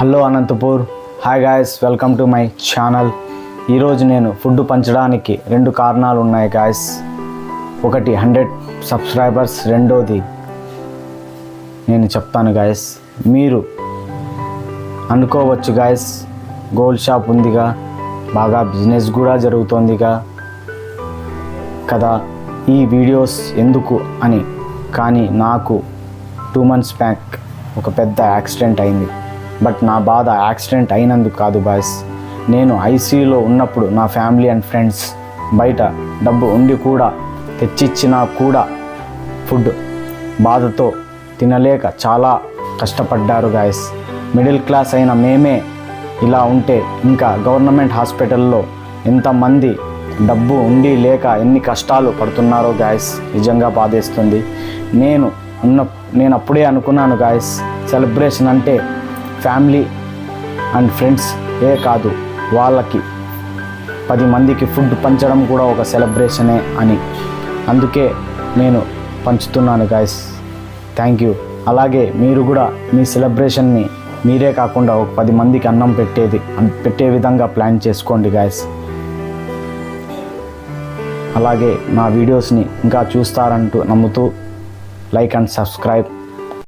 Hello Anantapur. Hi guys welcome to my channel ఈరోజు నేను food పంచడానికి రెండు కారణాలు ఉన్నాయి గాయస్ ఒకటి హండ్రెడ్ సబ్స్క్రైబర్స్ రెండోది నేను చెప్తాను గాయస్ మీరు అనుకోవచ్చు గాయస్ గోల్డ్ షాప్ ఉందిగా బాగా బిజినెస్ కూడా జరుగుతోందిగా కదా. ఈ వీడియోస్ ఎందుకు అని కానీ నాకు టూ మంత్స్ బ్యాక్ ఒక పెద్ద యాక్సిడెంట్ అయింది. బట్ నా బాధ యాక్సిడెంట్ అయినందుకు కాదు బాయ్స్. నేను ఐసీయూలో ఉన్నప్పుడు నా ఫ్యామిలీ అండ్ ఫ్రెండ్స్ బయట డబ్బు ఉండి కూడా తెచ్చిచ్చినా కూడా ఫుడ్ బాధతో తినలేక చాలా కష్టపడ్డారు గాయస్. మిడిల్ క్లాస్ అయిన మేమే ఇలా ఉంటే ఇంకా గవర్నమెంట్ హాస్పిటల్లో ఎంతమంది డబ్బు ఉండి లేక ఎన్ని కష్టాలు పడుతున్నారో గాయస్ నిజంగా బాధేస్తుంది. నేను ఉన్న నేను అప్పుడే అనుకున్నాను గాయస్ సెలబ్రేషన్ అంటే ఫ్యామిలీ అండ్ ఫ్రెండ్స్ ఏ కాదు వాళ్ళకి. పది మందికి ఫుడ్ పంచడం కూడా ఒక సెలబ్రేషనే అని. అందుకే నేను పంచుతున్నాను గాయస్ థ్యాంక్ యూ అలాగే మీరు కూడా మీ సెలబ్రేషన్ని మీరే కాకుండా ఒక పది మందికి అన్నం పెట్టేది పెట్టే విధంగా ప్లాన్ చేసుకోండి గాయస్ అలాగే నా వీడియోస్ని ఇంకా చూస్తారంటూ నమ్ముతూ లైక్ అండ్ సబ్స్క్రైబ్